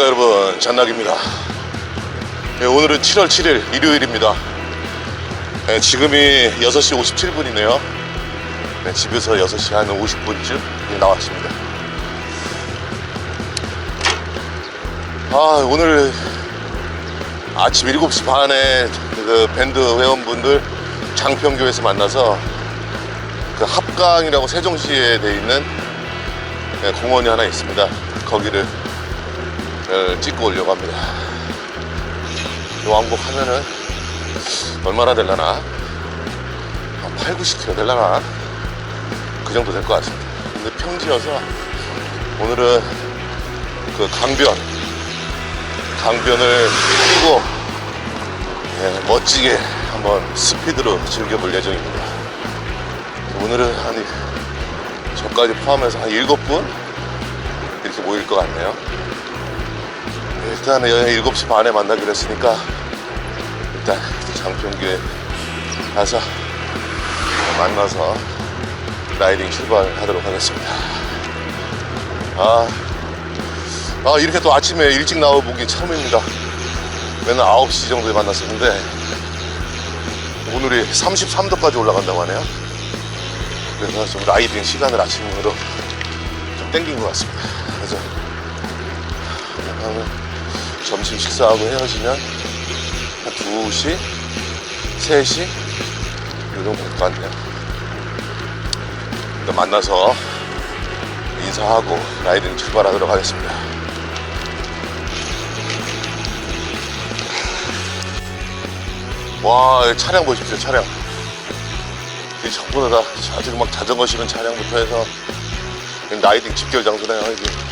안녕하십니까 여러분. 잔낙입니다. 네, 오늘은 7월 7일 일요일입니다. 네, 지금이 6시 57분이네요. 네, 집에서 6시 한 50분쯤 나왔습니다. 아 오늘 아침 7시 반에 그 밴드 회원분들 장평교에서 만나서 그 합강이라고 세종시에 돼 있는 네, 공원이 하나 있습니다. 거기를 어, 찍고 오려고 합니다. 이 왕복 하면은 얼마나 될라나? 한 8, 90km 될라나? 그 정도 될 것 같습니다. 근데 평지여서 오늘은 그 강변, 강변을 뛰고 예, 멋지게 한번 스피드로 즐겨볼 예정입니다. 오늘은 한 저까지 포함해서 한 7분 이렇게 모일 것 같네요. 일단은 7시 반에 만나기로 했으니까 일단 장평교에 가서 만나서 라이딩 출발하도록 하겠습니다. 아, 아 이렇게 또 아침에 일찍 나와보기 처음입니다. 맨날 9시 정도에 만났었는데 오늘이 33도까지 올라간다고 하네요. 그래서 좀 라이딩 시간을 아침으로 좀 땡긴 것 같습니다. 그래서 오늘 점심 식사하고 헤어지면 한 2시, 3시 이 정도 될것 같네요. 일단 만나서 인사하고 라이딩 출발하도록 하겠습니다. 와, 이 차량 보십시오, 차량. 이 전부 다 아주 막 자전거 실은 차량부터 해서 라이딩 집결 장소네요, 이게.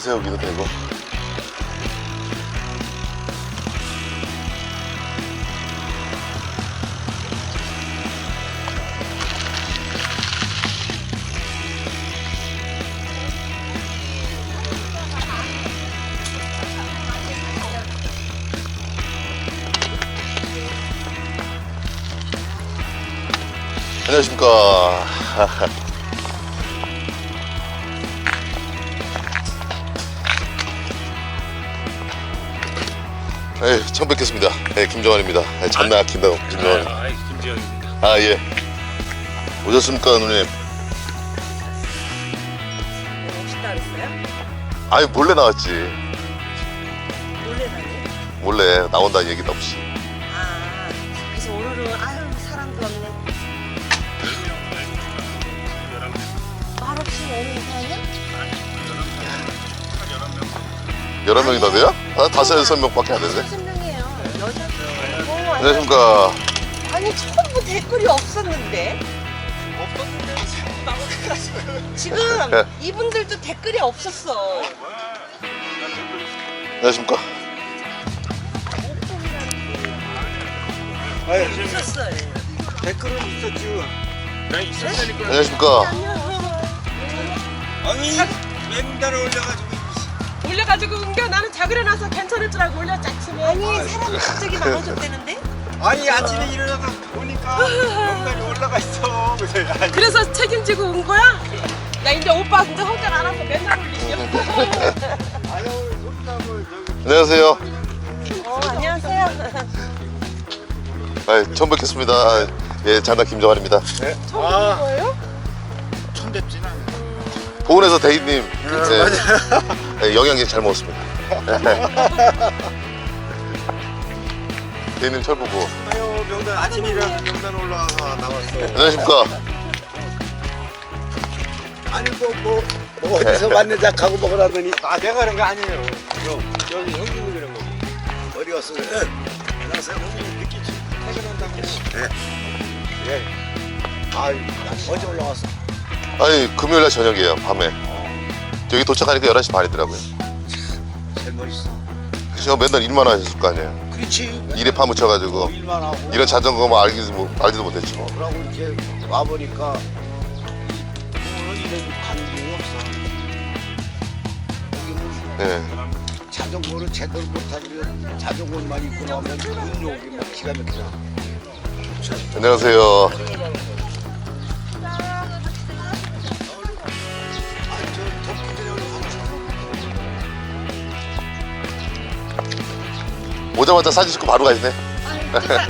차 세우기도 되고. 안녕하십니까. 네, 처음 뵙겠습니다. 네, 김정환입니다. 네, 잔나 김정 김정환. 아, 김지영입니다. 아 예. 오셨습니까, 누님? 오신다 그랬어요? 아니 몰래 나왔지. 몰래 다니? 몰래 나온다는 얘기도 없이. 여러 명이 다 돼요? 아, 다섯 여섯 명밖에 안 명이에요 여자 어, 안녕하십니까. 아니 처음부터 댓글이 없었는데 지금 예. 이분들도 댓글이 없었어 안녕하십니까. 없었어요 댓글은 있었죠. 나 있었다니까. 안녕하십니까. 아니 맨날 올려가지고 올려가지고 은겨 나는 자그려 놔서 괜찮을 줄 알고 올렸지 아침에 아니 사람 갑자기 많아졌다는데? 아니 아침에 일어나서 보니까 명단이 올라가 있어. 그래서 아니, 그래서 책임지고 온 거야? 나 이제 오빠 이제 성격 알아서 맨날 손담을 저기 안녕하세요. 어 안녕하세요 아, 처음 뵙겠습니다. 아, 예, 잔나 김정환입니다. 처음 보는 거예요? 손댔진 않아. 보은에서 대희님 네, 네, 영양제 잘 먹었습니다. 대희님 철 보고 아유 명단 아침에 일어나서 명단 올라와서 나왔어. 안녕하십니까. 아니 뭐뭐 뭐, 어디서 왔느냐 가고 먹으라더니 아 내가 그런 거 아니에요. 형 여기 형님이 그런 거. 어디 갔어? 예. 안녕하세요. 형님 느끼지? 퇴근한다고. 예. 예. 나 어제 올라왔어. 아니, 금요일 날 저녁이에요, 밤에. 여기 도착하니까 11시 반이더라고요. 제일 멋있어. 저 맨날 일만 하셨을 거 아니에요. 그렇지. 일에 파묻혀가지고. 일만 하고. 이런 자전거 뭐 알기도, 못- 알지도 못했지 뭐. 그러고 이렇게 와 보니까 오늘 이래도 감동이 없어. 여기는 예. 자전거를 제대로 못하면 자전거만 입고 나오면 운동이 막 기가 막히잖아. 안녕하세요. 오자마자 사진 찍고 바로 가시네.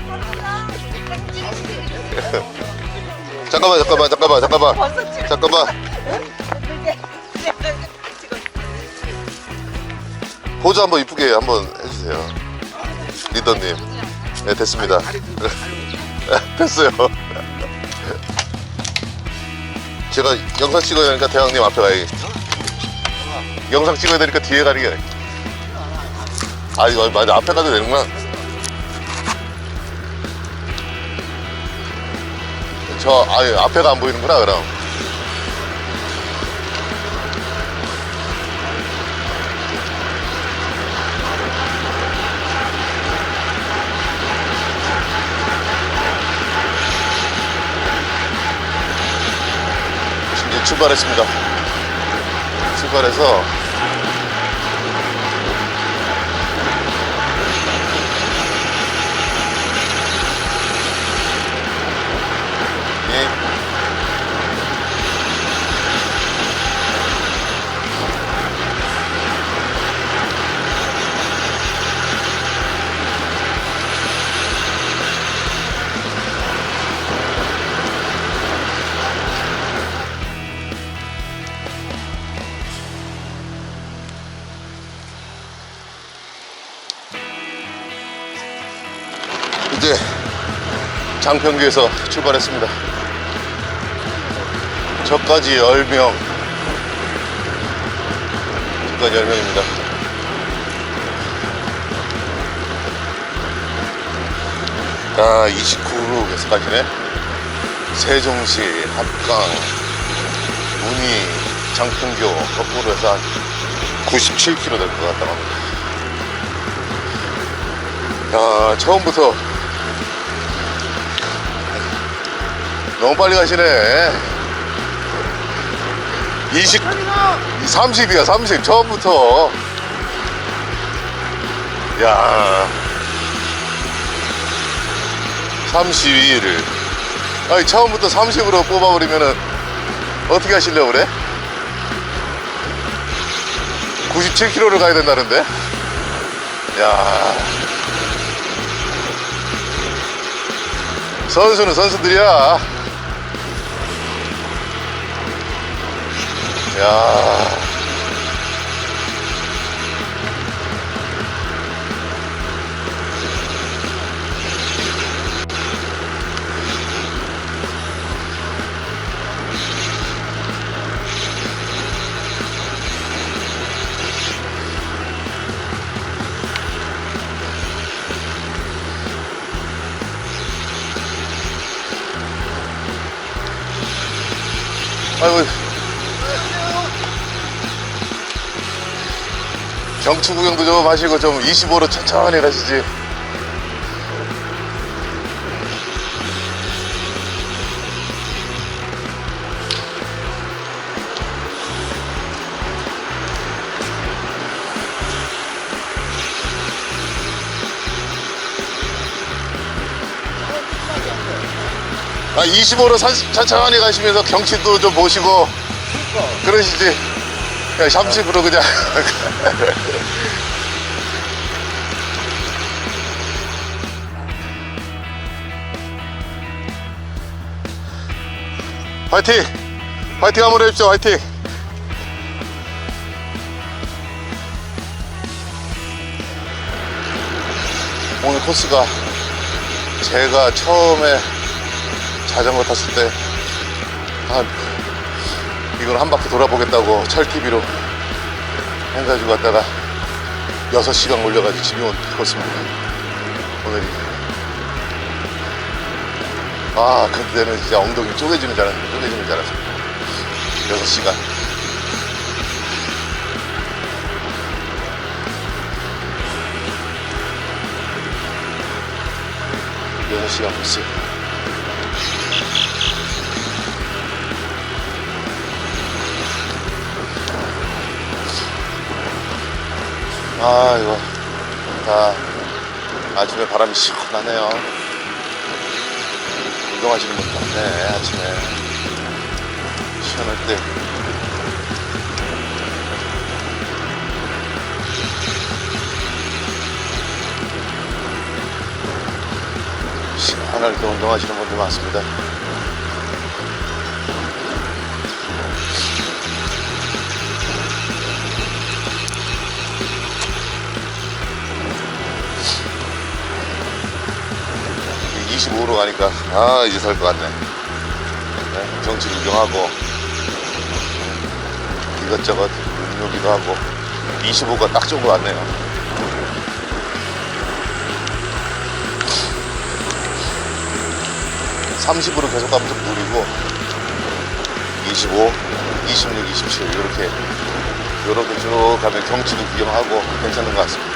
잠깐만, 잠깐만, 잠깐만, 잠깐만. 잠깐만. 포즈 한번 이쁘게 한번 해주세요. 리더님. 네, 됐습니다. 됐어요. 제가 영상 찍어야 되니까 대왕님 앞에 가야겠 영상 찍어야 되니까 뒤에 가는 게. 아, 이거 맞아. 앞에 가도 되는구나. 저, 아예 앞에가 안 보이는구나, 그럼. 출발했습니다. 출발해서 이제 장평기에서 출발했습니다. 저까지 10명. 저까지 10명입니다. 아, 29로 계속 가시네. 세종시, 합강, 문희, 장평교 거꾸로 해서 한 97km 될 것 같다고 합니다. 야, 처음부터 너무 빨리 가시네. 20, 30이야, 30. 처음부터. 야 32를. 아니, 처음부터 30으로 뽑아버리면은 어떻게 하시려고 그래? 97km를 가야 된다는데? 야 선수는 선수들이야. 야. 아이고. 경추 구경도 좀 하시고 좀 25로 천천히 가시지. 아, 25로 천천히 가시면서 경치도 좀 보시고 그러시지. 그냥 30으로 그냥. 화이팅! 화이팅 한번 해주십시오, 화이팅! 오늘 코스가 제가 처음에 자전거 탔을 때, 한, 이걸 한 바퀴 돌아보겠다고 철TV로 해가지고 갔다가 6시간 걸려가지고 집에 온 코스입니다. 오늘이. 아, 그때는 진짜 엉덩이 쪼개지는 줄 알았는데, 쪼개지는 줄 알았어. 6시간. 여섯 시간 코스. 아 이거 다 아침에 바람이 시원하네요. 운동하시는 분들 많네 아침에. 시원할 때. 시원할 때 운동하시는 분들 많습니다. 가니까 아 이제 살 것 같네. 네, 경치 구경하고 이것저것 눈요기도 하고 25가 딱 좋은 것 같네요. 30으로 계속 가면 좀 무리고 25, 26, 27 이렇게 이렇게 쭉 가면 경치도 구경하고 괜찮은 것 같습니다.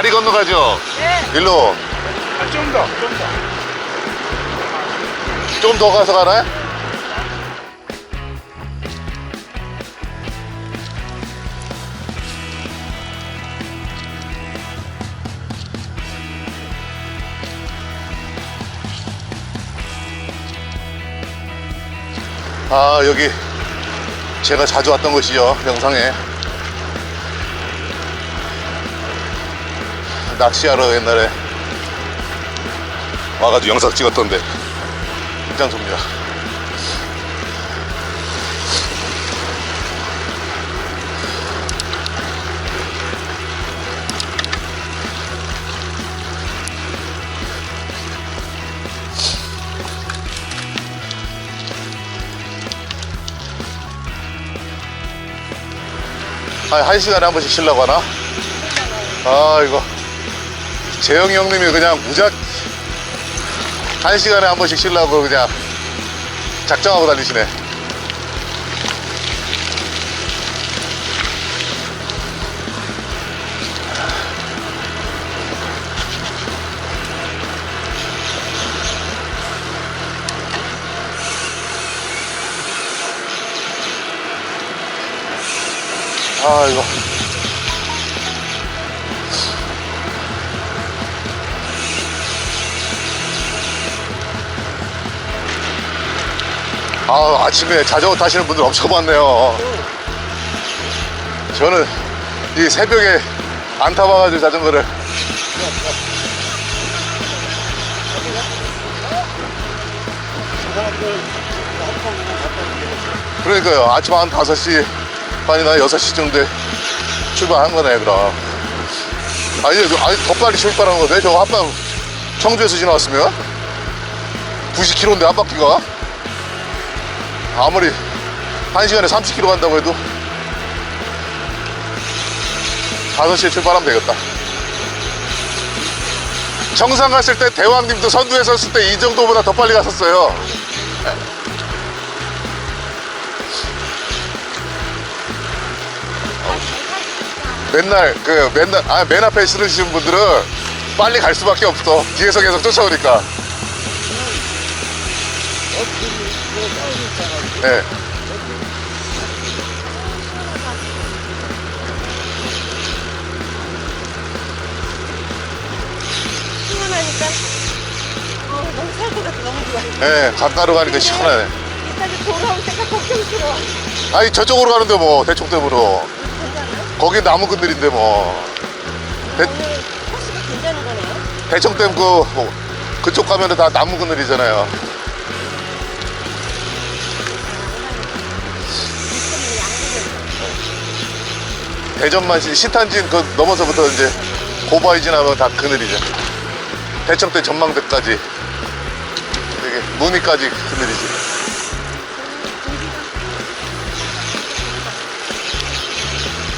다리 건너가죠? 네. 일로 아, 좀 더, 좀 더. 좀 더 가서 가나요? 아 여기 제가 자주 왔던 곳이요 영상에 낚시하러 옛날에 와가지고 영상 찍었던데 굉장히 좋습니다. 한, 한 시간에 한 번씩 쉬려고 하나? 아, 이거. 재영이 형님이 그냥 무작, 한 시간에 한 번씩 쉬려고 그냥 작정하고 다니시네. 아, 이거. 아, 아침에 자전거 타시는 분들 엄청 많네요. 저는 이 새벽에 안 타봐가지고 자전거를. 그러니까요. 아침 한 5시 반이나 6시 정도에 출발한 거네, 그럼. 아니, 아니 더 빨리 출발한 거네. 저거 한방 청주에서 지나왔으면 90km인데 한 바퀴가. 아무리 1시간에 30km 간다고 해도 5시에 출발하면 되겠다. 정상 갔을 때 대왕님도 선두에 섰을 때 이 정도보다 더 빨리 갔었어요. 맨날 그 맨날 아 맨 앞에 쓰시는 분들은 빨리 갈 수밖에 없어. 뒤에서 계속 쫓아오니까. 예. 시원하니까 어, 너무 살것 같아 너무 좋아 예, 강가로 가니까 시원하네. 이까지 돌아올 때가 걱정스러워 아니 저쪽으로 가는데 뭐 대청댐으로 괜찮아요? 거기 나무 그늘인데 뭐 대, 오늘 코스가 괜찮은 거네요 대청댐 그 뭐, 그쪽 가면은 다 나무 그늘이잖아요. 대전만신 시탄진 그 넘어서부터 이제 고바이 지나면 다 그늘이죠. 대청대 전망대까지 되게 무늬까지 그늘이지.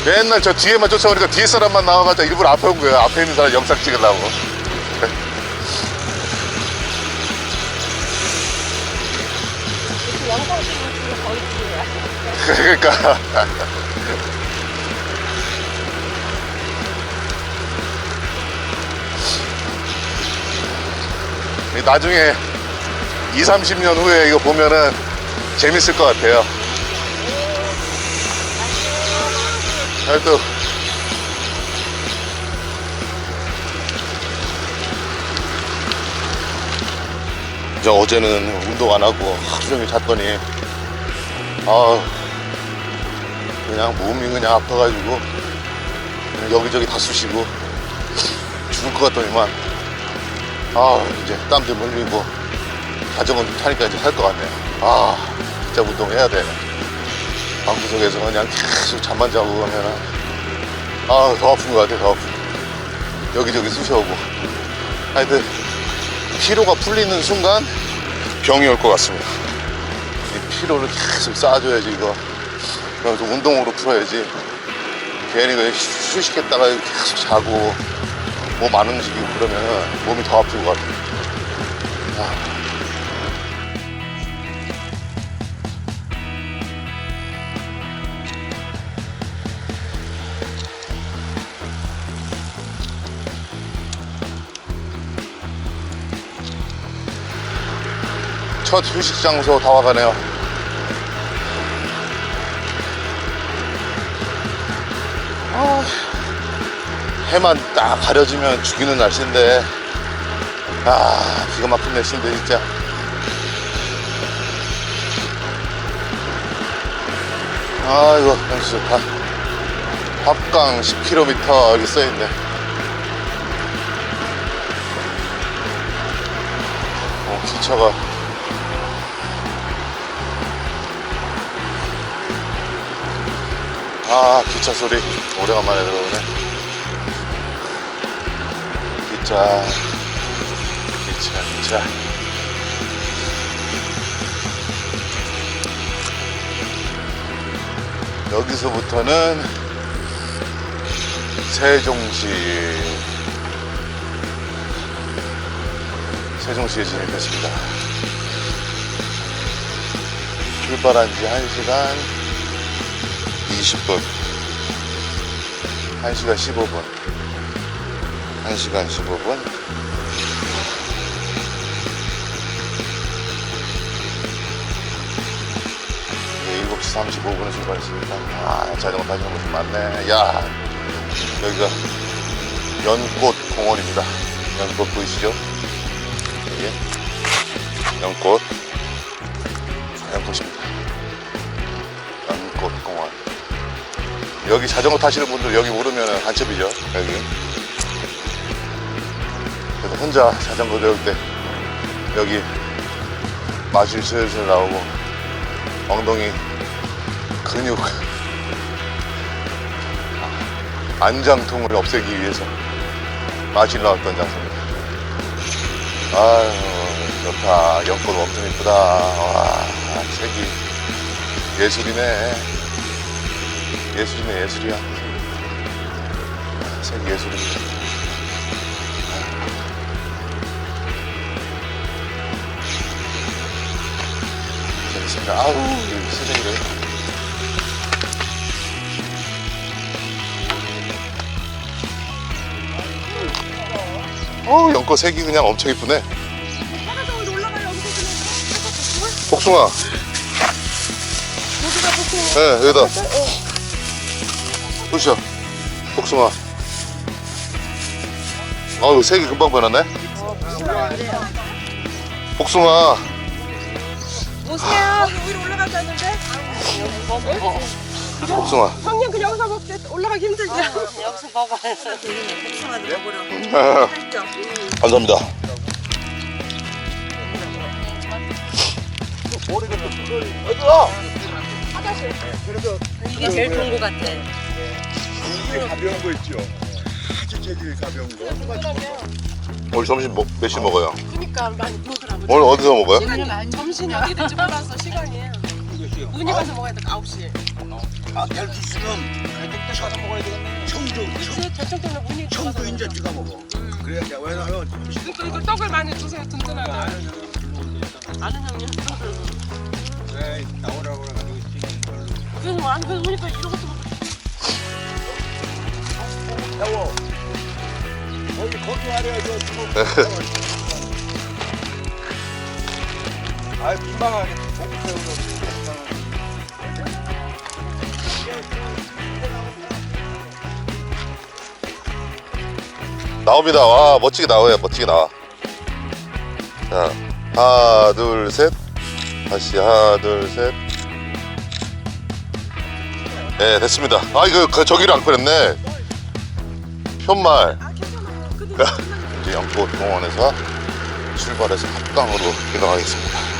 맨날 저 뒤에만 쫓아오니까 뒤에 사람만 나와가지고 일부러 앞에 온 거예요. 앞에 있는 사람 영상 찍으려고. 그러니까. 나중에 2, 30년 후에 이거 보면은 재밌을 것 같아요. 하여튼 저 어제는 운동 안 하고 하루 종일 잤더니 아 그냥 몸이 그냥 아파가지고 그냥 여기저기 다 쑤시고 죽을 것 같더니만 아 이제 땀도 흘리고 자전거 타니까 이제 살것 같네요. 아 진짜 운동해야 돼. 방구석에서 그냥 계속 잠만 자고 그러면은. 아더 아픈 것 같아 더 아픈 여기저기 쑤셔오고. 하여튼 피로가 풀리는 순간 병이 올 것 같습니다. 이 피로를 계속 쌓아줘야지 이거. 그래서 운동으로 풀어야지. 괜히 그 휴식했다가 계속 자고 몸 안 움직이고 그러면 몸이 더 아플 것 같아 아. 첫 휴식 장소 다 와가네요 해만 딱 가려지면 죽이는 날씨인데 아 기가 막힌 날씨인데 진짜. 아이고 날씨 좋다 합강 10km 여기 써있네. 어 기차가. 아 기차 소리 오래간만에 들어오네 기차 기차 여기서부터는 세종시. 세종시에 진입했습니다. 출발한 지 1시간 20분. 1시간 15분 1시간 15분 네, 7시 35분에 출발했으니까 아 자전거 타시는 분들 많네. 야 여기가 연꽃 공원입니다. 연꽃 보이시죠? 여기. 연꽃. 연꽃입니다. 연꽃 공원. 여기 자전거 타시는 분들 여기 오르면 한첩이죠? 여기 혼자 자전거 배울 때 여기 마실 슬슬 나오고 엉덩이 근육 안장통을 없애기 위해서 마실 나왔던 장소입니다. 아유 좋다. 연꽃 엄청 이쁘다. 와 색이 예술이네. 예술이네 예술이야. 색 예술입니 다 재밌습니다. 아우 이 쓰레기를 어우 연꽃 색이 그냥 엄청 이쁘네. 복숭아. 보통 네 여기다. 보시죠. 복숭아. 어우 색이 금방 변하네. 복숭아 오세요. 여기 위로 올라가자는데. 복숭아 형님 그냥 여기서 먹지 올라가기 힘들죠. 여기서 먹어요. 복숭아도 먹으라고. 살쪄. 감사합니다 이게 제일 좋은 것 같아. 이게 가벼운 거 있죠? 아주 재질이 가벼운 거. 오늘 점심 뭐, 몇시 먹어요? 그러니까 많이 먹으라 고. 오늘 어디서 먹어요? 시간이 많이 점심이 어디 될지 몰라서 시간이. 눈이 가서 먹어야 돼. 9시. 아, 될수 있으면 그때 가서 먹어야 되겠네. 청주, 주세요. 결정 때문에 문이 청주 이제 찍어 먹어. 그래야 돼. 왜냐면 그러니까 이거 떡을 많이 주세요. 든든하게. 아는 형님. 왜 나오라고 그래가지고 지금 그래서 안 그래서 보니까 이런 것도 먹고 태워. 나옵니다. 와, 멋지게 나와요. 멋지게 나와. 자, 하나, 둘, 셋. 다시 하나, 둘, 셋. 네, 됐습니다. 아, 이거 그 저기를 안 꺼냈네. 편말. 이제 영포 동원에서 출발해서 합강으로 이동하겠습니다.